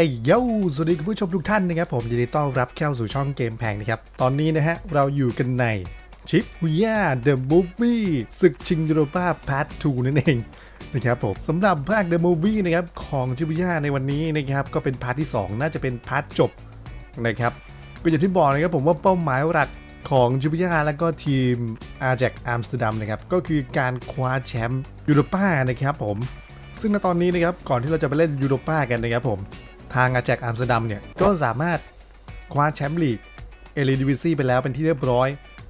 เอ้ยโยสวัสดีคุณผู้ชมทุกท่านนะครับ ผมยินดีต้อนรับเข้าสู่ช่องเกมแพงนะครับ ตอนนี้นะฮะ เราอยู่กันในชิปวิยาเดอะมูฟวี่ศึกชิงยูโรปาพาร์ท2นั่นเองนะครับผมสำหรับภาคเดอะมูฟวี่นะครับ ของชิปวิยาในวันนี้นะครับ ก็เป็นพาร์ทที่ 2 น่าจะเป็นพาร์ทจบนะครับก็อย่างที่บอกนะครับผมว่าเป้าหมายหลักของจิบิยาและก็ทีมอาแจกอัมสเตอร์ดัมนะครับ ก็คือการคว้าแชมป์ยูโรปานะครับผม ซึ่งณตอนนี้นะครับ ก่อนที่เราจะไปเล่นยูโรปากันนะครับผมางอาแจกอัมสเตอร์ดัมเนี่ย ก็สามารถคว้าแชมป์ลีกเอลิดิวิซีไปแล้วเป็นที่เรียบร้อย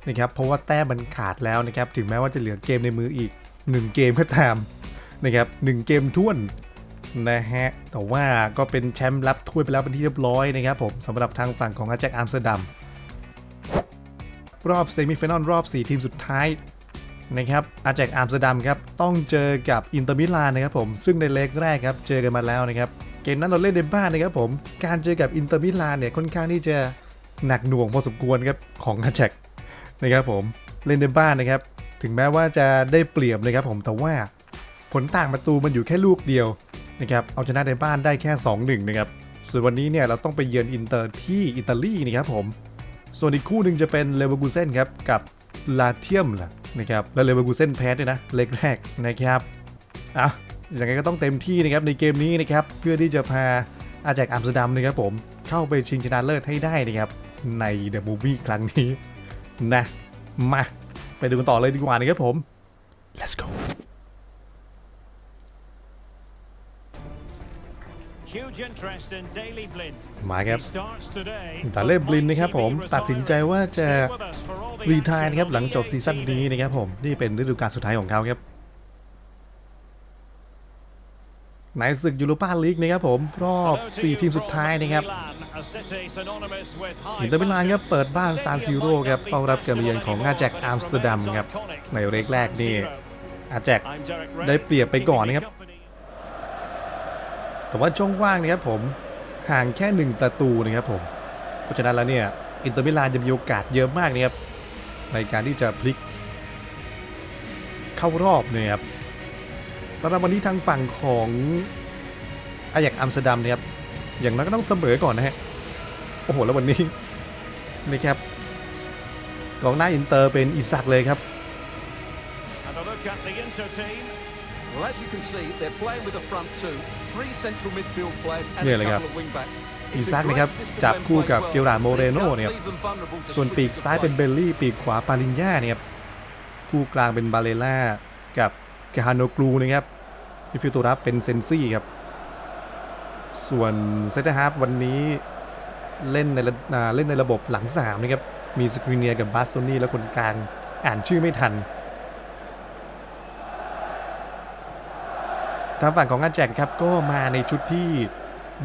นะครับ เพราะว่าแต้มมันขาดแล้วนะครับ ถึงแม้ว่าจะเหลือเกมในมืออีก 1 เกมก็ตามนะครับหนึ่งเกมท้วนนะฮะ แต่ว่าก็เป็นแชมป์รับถ้วยไปแล้วเป็นที่เรียบร้อยนะครับผมสำหรับทางฝั่งของอาแจกอัมสเตอร์ดัมรอบเซมิฟิแนลรอบ 4 ทีมสุดท้ายนะครับอาแจกอัมสเตอร์ดัมครับต้องเจอกับอินเตอร์มิลานนะครับผมซึ่งในเล็กแรกครับเจอกันมาแล้วนะครับ เกมนั้นเราเล่นในบ้านนะครับผม การเจอกับอินเตอร์มิลานเนี่ยค่อนข้างที่จะหนักหน่วงพอสมควรครับของอาแจกนะครับผมเล่นในบ้านนะครับ ถึงแม้ว่าจะได้เปรียบนะครับผมแต่ว่าผลต่างประตูมันอยู่แค่ลูกเดียวนะครับเอาชนะในบ้านได้แค่ 2-1นะครับส่วนวันนี้เนี่ยเราต้องไปเยือนอินเตอร์ที่อิตาลีนะครับผม ส่วนอีกคู่หนึ่งจะเป็นเลเวอร์กูเซนครับกับลาเทียมล่ะนะครับแล้วเลเวอร์กูเซนแพ้ด้วยนะเล็กแรกนะครับอะ ย่างไรก็ต้องเต็มที่นะครับในเกมนี้นะครับเพื่อที่จะพาอาแจกอัมสเตอร์ดัมนะครับผมเข้าไปชิงชนะเลิศให้ได้นะครับในเดอะมูฟวี่ครั้งนี้นะมาไปดูกันต่อเลยดีกว่านะครับผม let's go Huge interest in Daily Blind. มาครับ He starts today, แต่เล่บลินนะครับผม but ตัดสินใจว่าจะ Stay with us for all the รีทาย action นะครับ on หลังจบ EA ซีซั่น TV. นี้นะครับผมนี่เป็นฤดูกาลสุดท้ายของเขาครับ ในศึกยูโรปาลีกนะครับผมรอบ 4 ทีมสุดท้ายนะครับอินเตอร์มิลานครับเปิดบ้านซานซิโร่ครับต้อนรับการเยือนของอาแจกอัมสเตอร์ดัมครับในเรกแรกนี่อาแจกได้เปรียบไปก่อนนะครับ แต่ว่าช่องว่างนะครับผมห่างแค่ 1 ประตูนะครับผมเพราะฉะนั้นแล้วเนี่ยอินเตอร์มิลานจะมีโอกาสเยอะมากนะครับในการที่จะพลิกเข้ารอบเนี่ยครับ สำหรับวันนี้ทางฝั่งของอายักอัมสเตอร์ดัมเนี่ยครับอย่างน้อยก็ต้องเสมอก่อนนะฮะโอ้โหแล้ววันนี้นะครับกองหน้าอินเตอร์เป็นอิซักเลยครับ And a look at the Inter team. Well, as you can see, they're playing with the front two, three central midfield players and Yeah, a like couple of wing backs. อี It's a ซัก great นะครับ system จับ when คู่ played กับ well, เกลราโม but เร it โน does เนี่ย leave them vulnerable to ส่วนปีก switch the ซ้ายเป็น play. เบลลี่ ปีกขวาปาลินญาเนี่ยครับคู่กลางเป็นบาเลล่ากับ กาฮานโนกลูนะครับมิดฟิลด์ตัวรับเป็นเซนซี่ครับ ส่วนเซตฮาร์ฟวันนี้เล่นในระอ่าเล่นในระบบหลังสามนะครับ มีสกรีเนียกับบาสโตนี่แล้วคนกลางอ่านชื่อไม่ทัน ทางฝั่งของอาแจกครับก็มาในชุดที่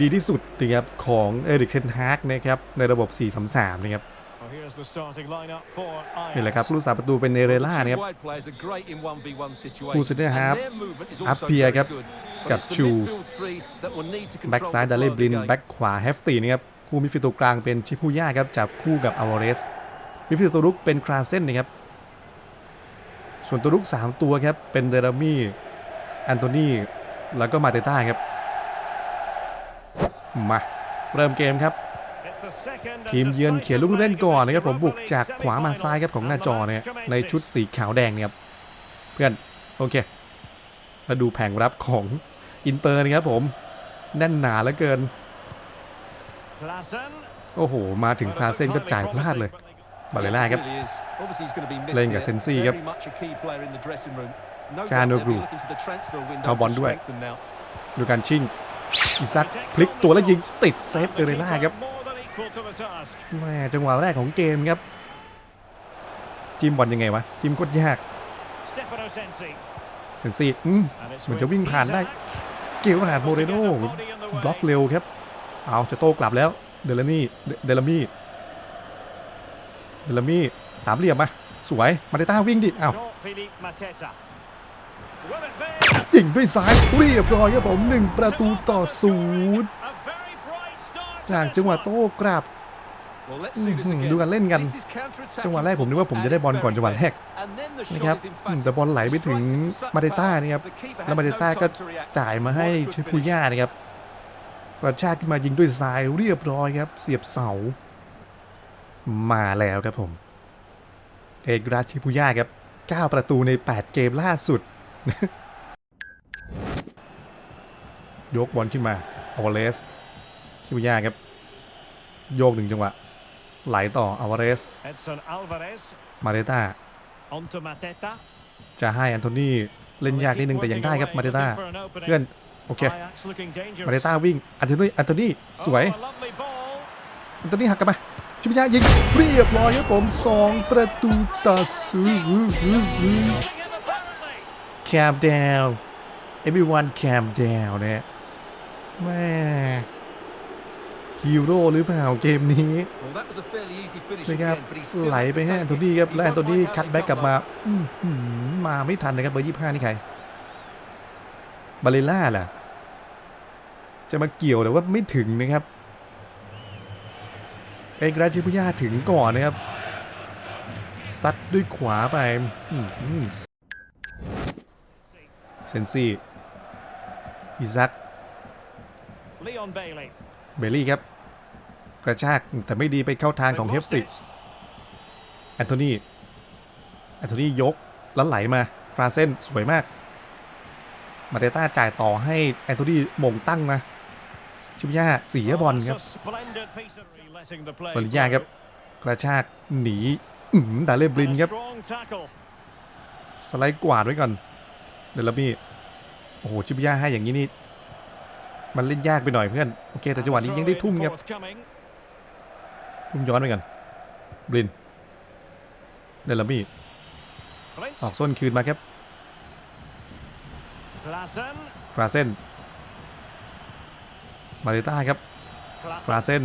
ดีที่สุดนะครับของเอริกเทนฮากนะครับในระบบ 4-3-3 นะครับ Well, here's the starting lineup for นี่แหละครับ Ajax. ลูกสาประตูเป็นเนเรล่า Two นะครับ wide players are great in 1v1 situations, คู่เซนเตอร์ฮาล์ฟ and their movement is อัพ also เพีย very ครับ good. กับ But it's the ชู midfield three that will need to control แบ็กซ้าย the ดาเล่ flow of บลิน the game. แบ็กขวาแฮฟตีนะครับ คู่มิดฟิลด์ตัวกลางเป็นชิพูย่าครับจับคู่กับอาวาเรสมิดฟิลด์ตัวรุกเป็นคราเซนนะครับ ส่วนตัวรุก 3 ตัวครับ เป็นเดรามี่แอนโทนีแล้วก็มาเตต้าครับ มา เริ่มเกมครับ It's the second and ทีมเยือน decisive เขียนลูกเล่นก่อนนะครับ leg ผม of บุก the จากขวามาซ้ายครับของหน้าจอเนี่ย semi-final. ในชุดสีขาวแดงเนี่ยครับเพื่อนโอเคมาดูแผงรับของอินเตอร์นะครับผมแน่นหนาเหลือเกิน Klaassen. โอ้โห มาถึงคลาเซนก็จ่ายพลาดเลยบาเลล่าครับ Yes, it really is. Obviously, he's going to be missed เล่นกับ here. เซนซี่ครับ Very much a key player in the dressing room. No doubt กาโน they'll กรู be looking to the transfer window เข้าบอล to ด้วย strengthen now. ดูการชิงอิซักพลิกตัวแล้วยิงติดเซฟเอเรล่าครับ More than equal to the task. แม่จังหวะแรกของเกมครับจิ้มบอลยังไงวะจิ้มโคตรยาก Stefano Sensi. เซนซี่อืม And it's เหมือนจะ with วิ่งผ่านได้ Isak. เกลราดโมเรโนบล็อกเร็วครับ เอาจะโต้กลับแล้ว เดลานี่เดเดลามี่เดลามี่สามเหลี่ยมมาสวย มาเตต้าวิ่งดิอ้าว Jean-Philippe Mateta. Will it be? ยิงด้วยซ้ายเรียบร้อยครับผมหนึ่งประตูต่อศูนย์ จาก this จังหวะ one. โต้กลับ Well, let's อื้ see อ this หือ again. ดูกันเล่นกัน This is counter-attacking จังหวะแรกผมนึกว่าผมจะได้บอลก่อนจังหวะแรก And then the นะ shot ครับ is อืม emphatic. แต่บอลไหลไปถึง Strikes in such มาเตต้า power. นี่ครับ The keeper แล้ว has มาเต no ต้าก็ time to react. จ่ายมาให้ What a good ชิพูย่านะครับกระชากขึ้นมายิงด้วยซ้ายเรียบร้อยครับ เสียบเสา มาแล้วครับผม เอกราชชิพุย่าครับ 9 ประตูใน 8 เกมล่าสุด ยกบอลขึ้นมาอวาเลส ชิพุย่าครับ โยกหนึ่งจังหวะ ไหลต่ออวาเลส Edson Alvarez มาเดต้า onto Mateta. จะให้อันโทนี่เล่นยากนิดนึงแต่ยังได้ครับมาเดต้า เพื่อน โอเค Ajax looking dangerous. มาเดต้าวิ่ง อันโทนี่ อันโทนี่ สวย Oh, a lovely ball. อันโทนี่หักกลับมาชิมิยะยิงเรียบร้อยครับผม2ประตูต่อศูนย์ Calling him apparently. calm down everyone calm down นะฮะแม่ ฮีโร่หรือเปล่าเกมนี้ Well, that was a fairly easy finish นะครับ again, but he still ไหล had ไป to ให้แอน take โท it. นี่ครับ He และแอนโท won't นี่ mind คัด having แบ็กกลับมา back. อื้อหือมาไม่ทันนะครับเบอร์ยี่ห้านี่ใครบาเลล่าล่ะ จะมาเกี่ยวแต่ว่าไม่ถึงนะครับเอกราชิพุย่าถึงก่อนนะครับซัดด้วยขวาไปอื้อหือเซนซี่อิซัก Leon Bailey. เบลลี่ครับ กระชากแต่ไม่ดีไปเข้าทางของ They've เฮฟ lost ติ it. แอนโทนีแอนโทนียกแล้วไหลมาฟราเซนสวยมาก มาเดต้าจ่ายต่อให้แอนโทนีหมงตั้งมาชิบย่าเสียบอล Oh, ครับ it's a splendid piece of letting the play บริยาครับ flow. กระชากหนีอืมดาเล่บลิน And a ครับ strong tackle. สไลด์กวาดไว้ก่อน เดลมี่โอ้โห ชิบย่าให้อย่างนี้นี่ มันเล่นยากไปหน่อยเพื่อนโอเคแต่จังหวะนี้ยังได้ทุ่มครับ Forthcoming. ทุ่มย้อนไปก่อนบลินเดลมี่ Prince. ออกส้นคืนมาครับ Klassen. ฟราเซนมาเดต้าครับฟรา Klassen. เซน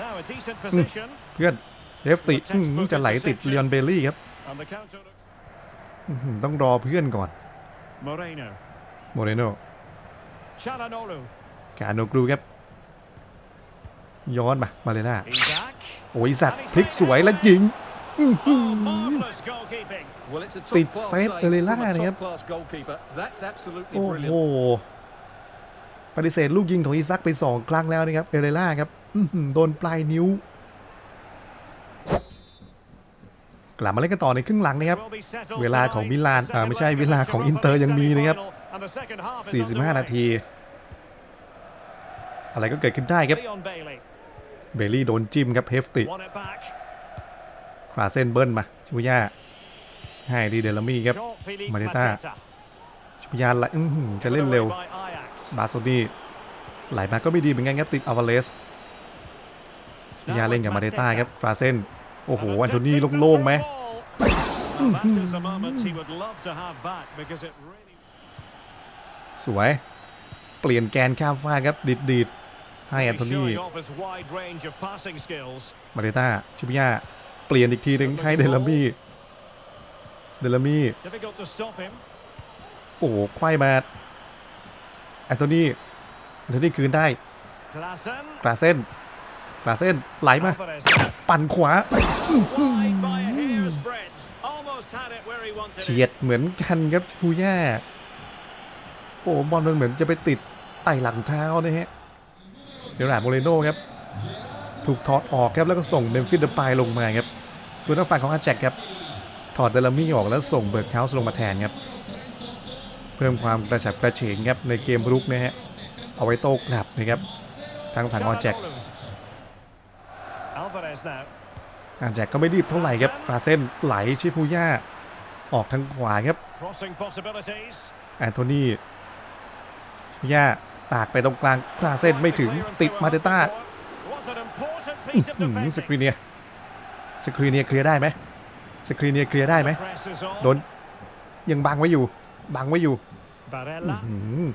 Now a decent position. เพื่อนเฮฟติอื้อหือจะไหลติดเลียนเบลลี่ครับ And the counter. อื้อหือต้องรอเพื่อนก่อน Moreno. โมเรโน Chalanolu. กาโนกรูครับ ย้อนมามาเลน่า Isaac. โอ้ยสัตว์พลิกสวยแล้วยิง Oh, marvellous goalkeeping. Well, it's a ติด top-class เซฟ save เอเลล่า from a นะครับ top-class goalkeeper. That's absolutely โอ้โห brilliant. ปฏิเสธลูกยิงของอีซักไปสองครั้งแล้วนะครับ เอเลล่าครับอื้อหือโดนปลายนิ้ว กลับมาเล่นกันต่อในครึ่งหลังนะครับ Will be settled เวลาของ tonight. มิลาน อ่า Second ไม่ใช่ leg of เวลา the ของ Europa อินเตอร์ยังมีนะครับ semi-final, and the second half is 45 underway. นาที อะไรก็เกิดขึ้นได้ครับ Leon Bailey เบลลี่โดนจิ้มครับเฮฟติ won it back. คราเซนเบิ้ลมา ชิบุย่าให้ดีเดลามี่ครับ Short Philippe Mateta. Mateta. ชิบุย่าไหลอื้อหือจะเล่นเร็ว Put away by Ajax. บาโซนี่ไหลมาก็ไม่ดีเหมือนกันครับติดอลวาเลส ชิบุย่าเล่นกับมาเดต้าครับคราเซนโอ้โห And อันโท attempting นี่ the โล่งๆไหม สวย เปลี่ยนแกนข้ามฟ้ากครับดิดดีดๆให้แอนโท is นี่ showing off his wide range of passing skills. มาเดต้าชิบุย่าเปลี่ยนอีกทีหนึ่งให้เดลามี่เดลามี่ Difficult to stop him. โอ้โหควายมาแอนโทนี่แอนโทนี่คืนได้ Klassen. กราเซนกราเซนไหลมา Alvarez. ปั่นขวา Wide by a hair's breadth. Almost had it where he wanted เฉี it. ยดเหมือนกันครับพูย่า โอ้บอลมันเหมือนจะไปติดไต่หลังเท้านะฮะเดี๋ยวหนาโมเรโน่ครับ ถูกถอดออกครับแล้วก็ส่งเดมฟิสเดปายลงมาครับ ส่วนทางฝั่งของอาแจกครับ ถอดเดลามี่ออกแล้วส่งเบิร์กเฮาส์ลงมาแทนครับ เพิ่มความกระฉับกระเฉงครับในเกมรุกนะฮะ เอาไว้โต้กลับนะครับ ทางฝั่งของอาแจก Chalanolu. Alvarez now. อาแจกก็ไม่รีบเท่าไหร่ครับฟาเซนไหลชิพูย่าออกทางขวาครับ Crossing possibilities. แอนโทนีชิพู ย่าตากไปตรงกลางฟาเซนไม่ถึงติดมาเตต้า Was an important piece of อื้อหือ defending. สกรีเนียสกรีเนียเคลียร์ได้ไหมสกรีเนียเคลียร์ได้ไหม Press is on. โดนยังบังไว้อยู่ บังไว้อยู่ Barella. หืม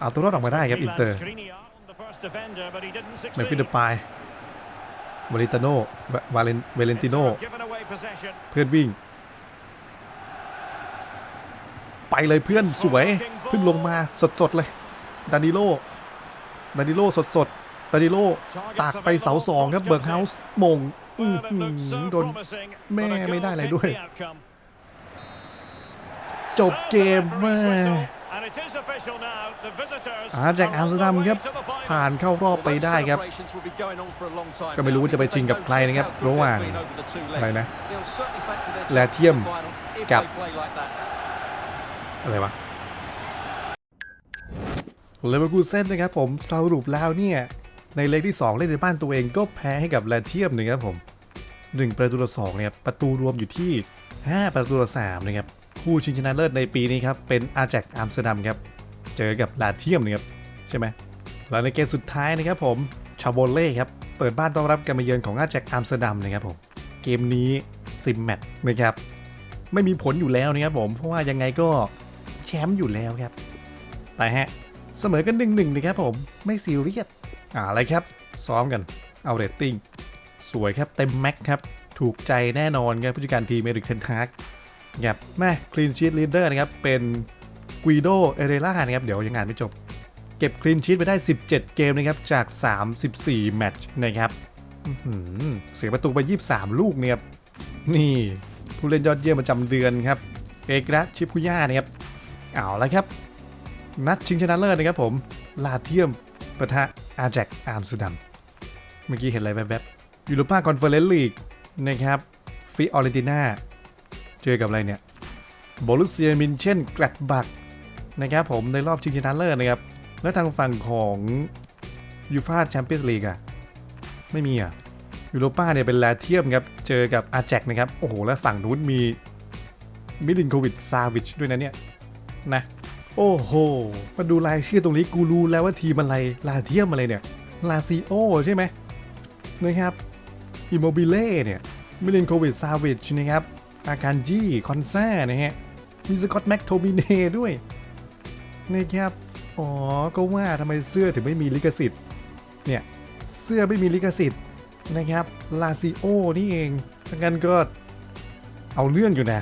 เอาตัวรอดออกมาได้ครับอินเตอร์ Skriniar on the first defender, but he didn't เมนฟิ succeed. เดปายวาลิตาโนวาเลนเวเลนติโน Inter have given away possession. เพื่อนวิ่ง ไปเลยเพื่อนสวยเพิ่งลงมาสดๆเลย ดานิโลดานิโลสดสดดานิโลตากไปเสาสองครับเบิร์กเฮาส์มงโดนแม่ไม่ได้อะไรด้วย จบเกมม่อาแจากอัมสตัมครับผ่านเข้ารอบไปได้ครับ ก็ไม่รู้ว่าจะไปชิงกับใครนะครับระหว่างอะไรนะแลเทียมกับอะไรวะ เลเวอร์คูเซนนะครับผมสรุปแล้วเนี่ย ในเลกที่ 2 เล่นในบ้านตัวเองก็แพ้ให้กับแลเทียมนะครับผม 1 ประตูต่อ2นะครับประตูรวมอยู่ที่ 5 ประตูต่อ3นะครับคู่ชิงชนะเลิศในปีนี้ครับ เป็นอาแจกอัมสเตอร์ดัมครับ เจอกับลาเทียมนะครับใช่ไหมแล้วในเกมสุดท้ายนะครับผมชาโบเล่ครับ เปิดบ้านต้อนรับการมาเยือนของอาแจกอัมสเตอร์ดัมนะครับผมเกมนี้ซิมแมตช์นะครับไม่มีผลอยู่แล้วนะครับผมเพราะว่ายังไงก็แชมป์อยู่แล้วครับแต่ฮะ เสมอกันหนึ่งหนึ่งนะครับผมไม่ซีเรียสอ่าอะไรครับ ซ้อมกันเอาเรตติ้งสวยครับเต็มแม็กครับ ถูกใจแน่นอนครับผู้จัดการทีมเอริกเทนทากครับแม่คลีนชีตลีดเดอร์นะครับ เป็นก u โดเอเรล่านะครับ เดี๋ยวยังงานไม่จบ เก็บคลีนชีตไปได้ 17 เกมนะครับ จาก 34 แมตช์นะครับเสียประตูไป 23 ลูกเนี่ยครับนี่ผู้เล่นยอดเยี่ยมประจำเดือนครับ เอกระชิพุย่านะครับ เอาละครับ นัดชิงชนะเลิศนะครับผม ลาเทียมปะทะอาแจกอาร์มสเตอร์ดัมเมื่อกี้เห็นอะไรแวบๆยูโรปาคอนเฟอเรนซ์ลีกนะครับฟิออเรนติน่าเจอกับอะไรเนี่ยโบลุสเซียมินเช่นกลัดบักนะครับผมในรอบชิงชนะเลิศนะครับ แล้วทางฝั่งของยูฟาแชมเปี้ยนส์ลีกอะไม่มีอะยูโรปาเนี่ยเป็นลาเทียมครับเจอกับอาแจกนะครับ โอ้โห แล้วฝั่งนู้นมีมิลินโควิดซาวิชด้วยนะเนี่ยนะ โอ้โห มาดูรายชื่อตรงนี้กูรู้แล้วว่าทีมอะไรลาเทียมอะไรเนี่ย ลาซิโอใช่ไหมนะครับ อิโมบิเล่เนี่ย มิลินโควิดซาวิชนะครับ อาการจีคอนซ่านะฮะ มีสกอตแม็กโทมิเน่ด้วยนะครับ อ๋อ ก็ว่าทำไมเสื้อถึงไม่มีลิขสิทธิ์ เนี่ย เสื้อไม่มีลิขสิทธิ์นะครับ ลาซิโอนี่เองถ้างั้นก็เอาเรื่องอยู่นะ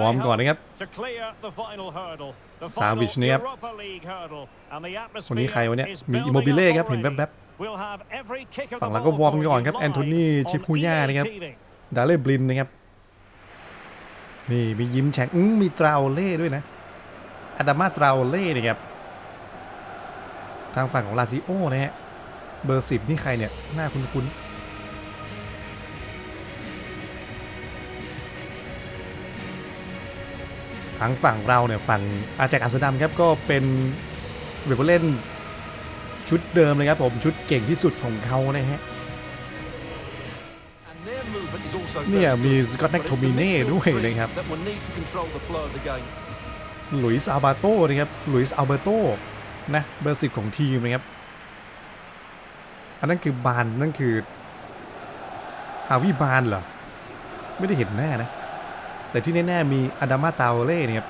วอร์มก่อนนะครับ to clear the final hurdle. The Savic final นะครับ Europa League hurdle. And the คนนี้ atmosphere ใครวะเนี่ย is มี building อิโมบิเล่ up ครับเห็น already. แวบ We'll have every kick of ฝั่ง the หลังก็ ball วอร์ม for ก่อน you ครับ live แอนโทนี on ชิพูย่า EA นะครับ TV. ๆดาเล่บลินนะครับนี่มียิ้มแฉ่งอื้อมีตราโอเล่ด้วยนะอดามาตราโอเล่นะครับทางฝั่งของลาซิโอนะฮะเบอร์สิบนี่ใครเนี่ยหน้าคุ้นๆ ทางฝั่งเราเนี่ยฝั่งอาแจกอัมสเตอร์ดัมครับก็เป็นสเปเปอร์เล่นชุดเดิมเลยครับผมชุดเก่งที่สุดของเขานะฮะเนี่ยมีสกอตแม็กโทมิเน่ด้วยนะครับหลุยส์อัลบาโต้นะครับหลุยส์อัลเบโต้นะเบอร์สิบของทีมนะครับอันนั้นคือบานนั่นคือฮาวิบานเหรอ ไม่ได้เห็นหน้านะ แต่ที่แน่ๆมีอดามาตาโอเล่เนี่ยครับ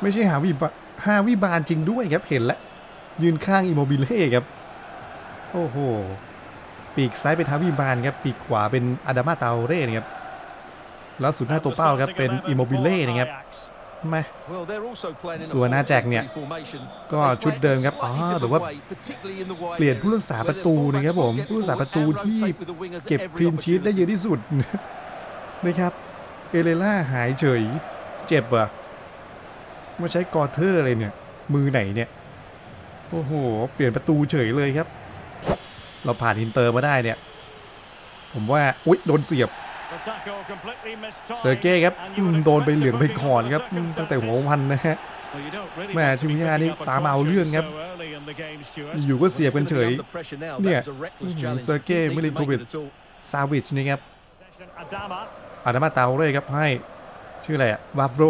ไม่ใช่ฮาวิบาฮาวิบาลจริงด้วยครับเห็นแล้วยืนข้างอิโมบิเล่ครับ โอ้โห ปีกซ้ายเป็นฮาวิบานครับปีกขวาเป็นอดามาตาโอเล่นะครับแล้วสุดหน้าตัวเป้าครับเป็นอิโมบิเล่นะครับ มา Well, they're also playing in a ส่วนอาแจกเนี่ย4-3-3 formation. ก็ They ชุด play เดิมครับ slightly อ๋อ different แต่ว่า way, particularly in the wide เปลี่ยน areas, ผู้รักษา where ประ their ตู fullbacks นะครับผม will get ผู้รักษา forward ประตู and ที่ rotate with the wingers at เก็บ every คลีนชีตได้เยอะ opportunity. ที่สุดนะครับเอเลล่าหายเฉยเจ็บเหรอะมาใช้กอเทอร์อะไรเนี่ย มือไหนเนี่ย โอ้โห เปลี่ยนประตูเฉยเลยครับ เราผ่านอินเตอร์มาได้เนี่ย ผมว่า อุ๊ย โดนเสียบ The tackle completely mistimed. เซอร์เก้ครับ And อื you ม would โดนไป expect เหลือง to ไป look ก่อน into ครับ the อืมตั้งแต่หัว circumstances. พันนะฮะ Well, you don't really แม่ want to ชิ be มิยา picking นี่ up a ตามเอา caution เรื่องครับ so early in the game, Stuart. อยู่ก็เสียบ Well, กัน he's เฉ gonna ย be under pressure now. เนี่ย That was a reckless อื้อหือ challenge. เซอร์เก้ Didn't need มิลิน to โค make วิด it at all. ซาวิชนี่ครับ Possession, Adama. อาดามาตาโอเร่ครับให้ชื่ออะไรอะวาฟโร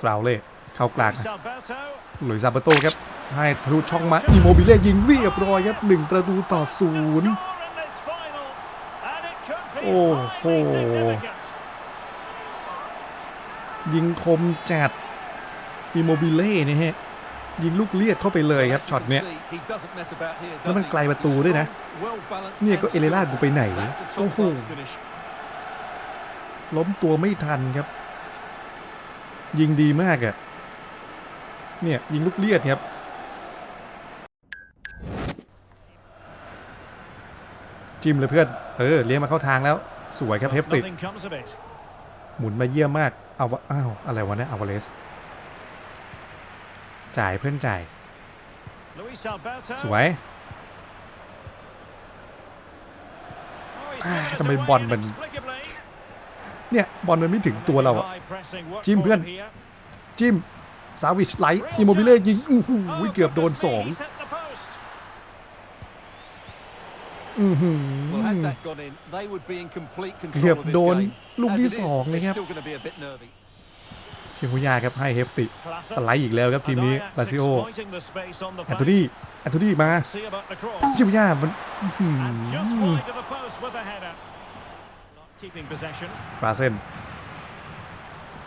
ตราโอเล่เข้ากลาง Luis Alberto. หลุยส์ซาเบโตครับให้ทะลุช่องมาอิโมบิเล่ยิงเรียบร้อยครับหนึ่งประตูต่อศูนย์ Score in this final, and it could be Oh, highly oh. significant. ยิงคมจัดอิโมบิเล่นะฮะ ยิงลูกเลียดเข้าไปเลยครับช็อตเนี้ย แล้วมันไกลประตูด้วยนะ เนี่ยก็เอเลล่ากูไปไหน โอ้โห ล้มตัวไม่ทันครับ ยิงดีมากอะเนี่ยยิงลูกเลียดครับ จจิ้มเลยเพื่อน เออเลี้ยงมาเข้าทางแล้ว สวยครับเฮฟติ Nothing comes of it. หมุนมาเยี่ยมมาก เอาวะอ้าว อะไรวะเนี่ยอาวาเลส จ่ายเพื่อนจ่าย Luis Alberto. สวย Oh, he's อ่า given us ทำไม away บอลมัน inexplicably. เนี่ยบอลมันไม่ถึงตัวเราอะ High pressing work Jim for Björn. them here. จิ้ม สาวิชไหลอิโมบิเล่ยิงอู้หู Oh, เกือบโดน goodness ส me, อง he's hit the post. อื้อหือ Well, had that gone in, they would be in complete เกือบ control of this โดน game. ลูก As ที่ it is, สองเลยครับ it's still going to be a bit nervy. เชียงพุยาครับให้เฮฟติ Class สไลด์อีกแล้วครับทีมนี้ And ลา Ajax ซิโอ exploiting the space on the แอนโท flank. นีแอนโทนีมา See about the cross. เชียงพุยามันอื้อหื And just อ wide of the post with a header. Not keeping possession. ปราเซน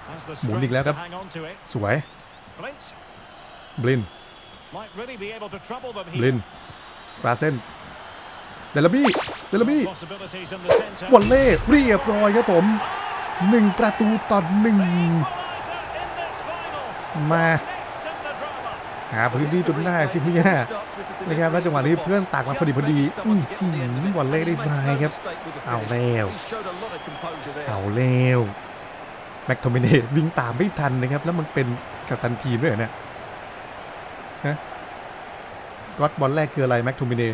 Has the หมุนอีก strength แล้วครั to บ hang on to it. สวย Blint บลิน might really be able to trouble them บลิน here. ปราเซน เดลบี้เดลบี้ Possibilities in the centre. วอลเล่เรียบร้อยครับผมหนึ่งประตูต่อหนึ่ง Equaliser in this final. มา Next in the drama. หาพื้นที่จนได้เชียงพุยานะครับแล้วจังหวะนี้เพื่อนตักมาพอดีพอดีอื้อหือบอลเล่ได้ทรายครับ เอาแล้วเอาแล้วแม็กโทมิเนตวิ่งตามไม่ทันนะครับ แล้วมันเป็นกัปตันทีมด้วยเหรอเนี่ยฮะสกอตบอลแรกคืออะไรแม็กโทมิเนต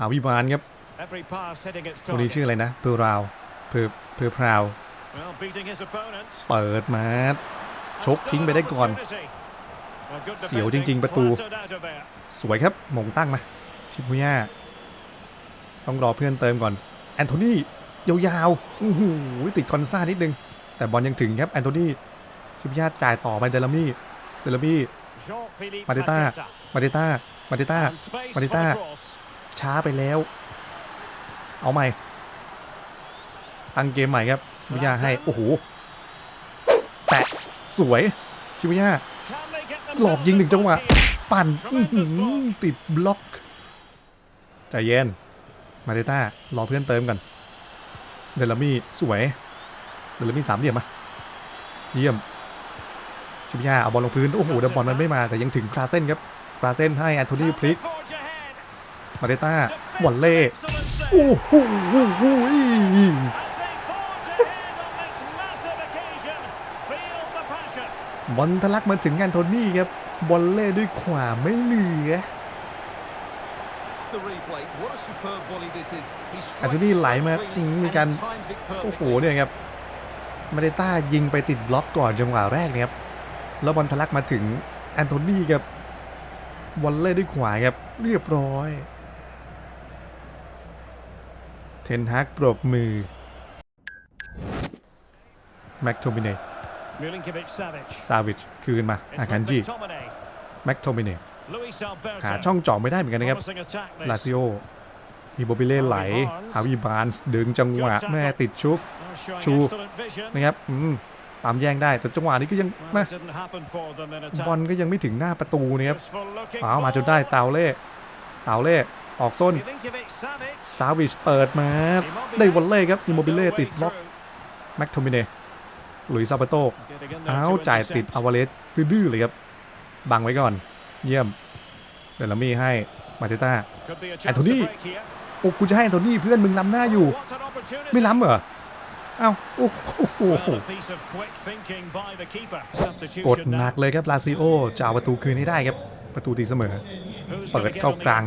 อาวิบานครับ Every pass hitting its ตัวนี้ target. ชื่ออะไรนะเพอร์ราวเพอเพอร์พราว Well, beating his opponent. เปิดมา And ชก still ทิ้ง an ไปได้ก่อน opportunity. Well, good เสียวจ defending, ริง ๆ ประตู clattered out of there. สวยครับหมงตั้งมา ชิบุย่าต้องรอเพื่อนเติมก่อน แอนโทนียาวๆอู้หูติดคอนซ่านิดนึง แต่บอลยังถึงครับแอนโทนีชิบุย่าจ่ายต่อไปเดลามี่เดลามี่ Jean-Philippe Mateta. Mateta. มาเดต้ามาเดต้า And space Mateta. for the cross. ช้าไปแล้ว เอาใหม่ ตั้งเกมใหม่ครับ ชิบุย่าให้ โอ้โห แตะสวย ชิบุย่าหลอกยิงหนึ่งจังหวะ ปั่นติดบล็อก ใจเย็น มาเดต้ารอเพื่อนเติมกัน เดลามี่สวย เดลามี่สามเหลี่ยมมาเยี่ยมชิบยาเอาบอลลงพื้น โอ้โหแต่บอลมันไม่มาแต่ยังถึงคราเซนครับคราเซนให้แอนโทนี Can พลิก มาเดต้า Defensive วอลเล่ excellence โอ้ there. โหโอ้โห As they forge ahead on this massive occasion, feel the passion. บอลทะลักมาถึงแอนโทนีครับบอลเล่ด้วยขวาไม่เหลือ The replay, what a superb volley this is. He strikes แอนโทนีไหลมา so อืม cleanly มีการ and times it โอ้โห perfectly. เนี่ยครับ มาเดต้ายิงไปติดบล็อกก่อนจังหวะแรกเนี่ยครับ แล้วบอลทะลักมาถึงแอนโทนีครับ บอลเล่ด้วยขวาครับ เรียบร้อย เทนฮักปรบมือ แม็กโทมิเน Milinkovic Savic. ซาวิชคืนมา It's อาคัน with จิ McTominay. แม็กโทมิเน Luis Alberto. หาช่องเจาะไม่ได้เหมือนกันนะครับ Promising attack this. ลาซิโอฮิโบบิเล่ไหล ฮาวิบานส์ดึงจังหวะแม่ติดชุฟ Now showing Chu. excellent vision. นะครับอืมตามแย่งได้แต่จังหวะนี้ก็ยัง Well, มา it didn't happen for them in attack. บอลก็ยังไม่ถึงหน้าประตูนะครับ Useful looking เอามาจน ball. ได้เตาเล่เตาเล่ ออกส้นซาวิชเปิดมาได้วอลเล่ครับอิโมบิเล่ติดล็อกแม็กโทมิเนหลุยซาปาโต้อาจ่ายติดอวาเลสดื้อเลยครับ บังไว้ก่อน เยี่ยมเดลามี่ให้มาเตต้าแอนโทนี่โอ้กูจะให้แอนโทนี่เพื่อนมึงล้ำหน้าอยู่ ไม่ล้ำเหรอเอ้าโอ้โหกดหนักเลยครับลาซิโอจะเอาประตูคืนให้ได้ครับ ประตูตีเสมอ เปิดเข้ากลาง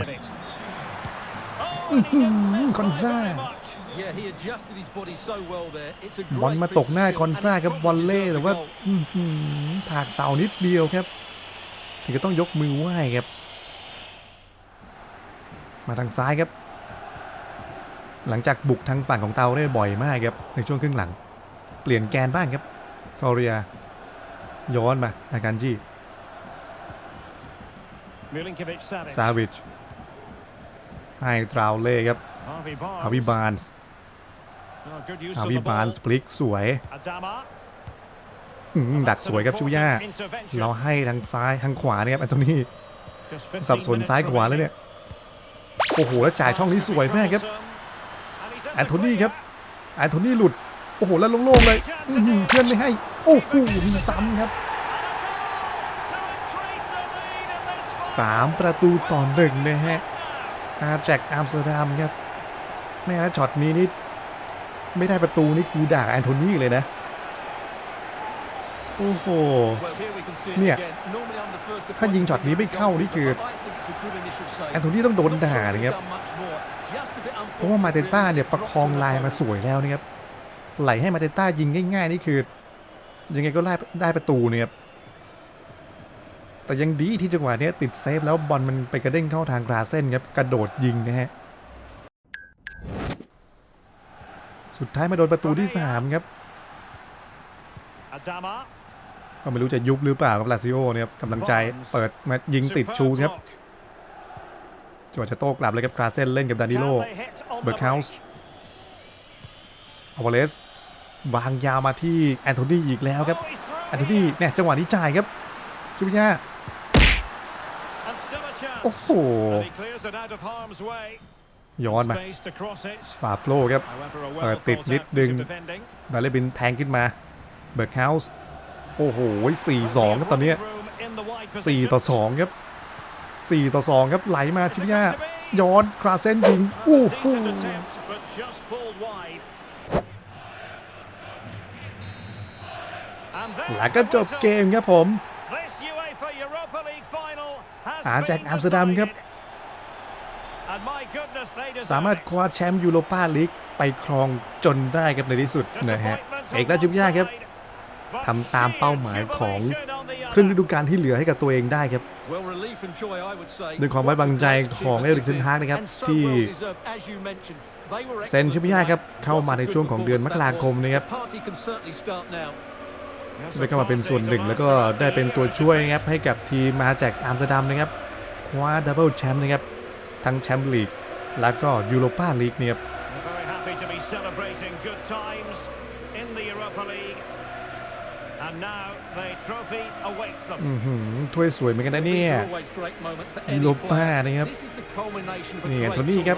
it? Oh, and he didn't miss Konsa. very much. Yeah, he adjusted his body so well there. It's a บอล great มา piece ต of กหน้า skill คอน and ซ่า he ครับ probably วอลเล่ deserved แต่ the ว่า goal. อื้อหือถากเสานิดเดียวครับ ถึงก็ต้องยกมือไหว้ครับ มาทางซ้ายครับ หลังจากบุกทางฝั่งของเตาเร่บ่อยมากครับ ในช่วงครึ่งหลัง เปลี่ยนแกนบ้างครับกอเรียย้อนมาอาการจี Milinkovic Savic. ซาวิช ให้ตราวเล่ครับ Harvey Barnes. ฮาวิบานส์ Oh, good use ฮา of วิ the บาน ball. ส์พลิกสวย Adama. อืมดักสวยครับชิวย่า Intervention. เราให้ทางซ้ายทางขวาเนี่ยครับแอนโทนี Just 15สับสน minutes ซ้ายขวาแล้ว remaining. เนี่ยโอ้โหแล้วจ่ายช่องนี้สวยมากครับ And he's in แอน the โทนีครับ clear. แอนโทนีหลุดโอ้โหแล้วโล่งๆเลยอื้อหือเพื่อนไม่ให้ โอ้โหมีซ้ำครับ To increase the lead in this สามประตูต่อหนึ่งนะฮะ now. อาแจ็คอัมสเตอร์ดัมครับแม่แล้วช็อตนี้นี่ไม่ได้ประตูนี่กูด่าแอนโทนีเลยนะ โอ้โห เนี่ย ถ้ายิงช็อตนี้ไม่เข้านี่คือ แอนโทนีต้องโดนด่านะครับเพราะว่ามาเตต้าเนี่ยประคองลายมาสวยแล้วนะครับ ไหลให้มาเตต้ายิงง่าย ๆ นี่คือ ยังไงก็ได้ได้ประตูเนี่ยครับ แต่ยังดีที่จังหวะเนี้ยติดเซฟแล้วบอลมันไปกระเด้งเข้าทางกราเส้นครับกระโดดยิงนะฮะสุดท้ายมาโดนประตูที่ 3 ครับ Adama. ก็ไม่รู้จะยุบหรือเปล่ากับลาซิโอเนี่ยครับกำลังใจเปิดมายิงติดชูครับ Superb จังหวะจะโต้กลับเลยครับกราเส้นเล่นกับดานิโล block. Can they hit on the เบอร์เคาส์ break? อาวาเลสวางยาวมาที่แอนโทนีอีกแล้วครับ Oh, he's through แอนโทนี here. เนี่ยจังหวะนี้จ่ายครับชูปิยา And still a chance. โอ้โห And he clears it out of harm's way. ย้อนมา Space to cross it. ปาโปรครับ However, a เปิด well ติด thought นิด out ดึง piece of defending. บาเลบินแทงขึ้นมาเบิร์กเฮาส์โอ้โห4-2ครับตอนเนี้ย Room in the wide 4ต่อ position. 2ครับ4ต่อ2ครับไหลมาชิปิยาย้อนกราเซนยิงโอ้โห Decent attempt, but just pulled wide. And there's แล้วก็ the จบ whistle. เกมครับผม This UEFA Europa League final has อาแจ็ค been อัมสเตอร์ดัมครับ decided. And my goodness, they deserve สามารถ it. คว้าแชมป์ยูโรปาลีกไปครองจนได้ครับในที่สุดนะฮะเอกราชจุบยาครับทำตามเป้าหมายของครึ่งฤดูกาลที่เหลือให้กับตัวเองได้ครับ Well, relief and joy, I would say. ด้วยความไว้วางใจของเอริกเทนฮากนะครับ And so ที่ well deserved, as you mentioned. They were เซ็นชิปิยาครับ เข้ามาในช่วงของเดือนมกราคมนะครับ ได้เข้ามาเป็นส่วนหนึ่ง แล้วก็ได้เป็นตัวช่วยนะครับให้กับทีมมาจากอัมสเตอร์ดัมนะครับคว้าดับเบิลแชมป์นะครับทั้งแชมป์ลีกแล้วก็ยูโรปาลีกเนี่ยครับ They're very happy to be celebrating good times in the Europa League. And now the trophy awaits them. อื้อหือถ้วยสวยเหมือนกันนะเนี่ย These are always great moments for any ยูโรป้า player. นะครับ This is the culmination of a นี่ great แอนโทนีครับ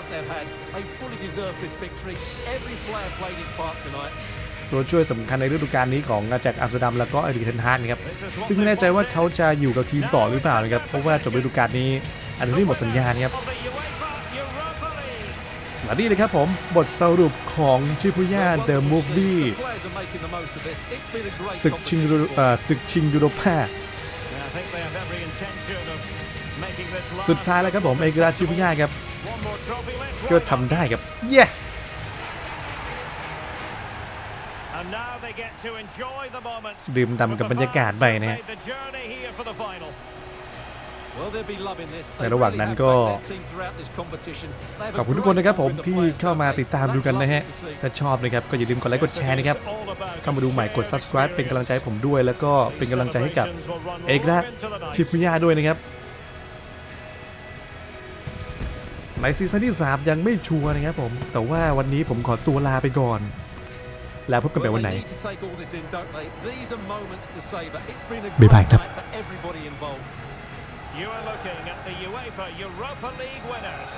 tournament they've had. They fully deserve this victory. Every player played his part tonight. ตัวช่วยสำคัญในฤดูกาลนี้ของอาแจ็คอัมสเตอร์ดัมแล้วก็เอริกเทนฮากนะครับซึ่งไม่แน่ใจว่าเขาจะอยู่กับทีมต่อหรือเปล่านะครับเพราะว่าจบฤดูกาลนี้อันนี้หมดสัญญานะครับ Of the UEFA Europa League. และนี่เลยครับผมบทสรุปของชิพุย่า Well, เดอะ once มูฟ again, วี่ the players are making the most of this. It's been a great ศึกชิงยูโรเอ่อศึกชิงยูโรปา Yeah, I think they have every intention of making this last. สุดท้ายแล้วครับผมเอกราชชิพุย่าครับ One more trophy left. ก็ทำได้ครับเย้ And ดื่มด่ำกับบรรยากาศไปนะฮะ Made the journey here for the final. Well, they'll be loving this. ใน They ระหว่าง really นั้น have ก็ made their team throughout this competition. They have a ขอบคุณทุกคนนะครับผม great bond ที่ with the เข้ามา players, ติดตาม don't ดู they? กันนะฮะ That's lovely to see. ถ้าชอบนะครับก็อย่าลืมกดไลค์กดแชร์นะครับ It's all about เข้ามาดูใหม่กด shared subscribe เป็นกำลังใจให้ผมด้วย แล้วก็เป็นกำลังใจให้กับ Celebrations will run เอกราช long into the night. ชิพุย่าด้วยนะครับ ในซีซั่นที่ 3 ยังไม่ชัวร์นะครับผม แต่ว่าวันนี้ผมขอตัวลาไปก่อน แล้วพบกันใหม่ Well, วันไหน they need to take all this in, don't they? These are moments to savor. It's been a บ๊าย great บายครับ night for everybody involved. You are looking at the UEFA Europa League winners.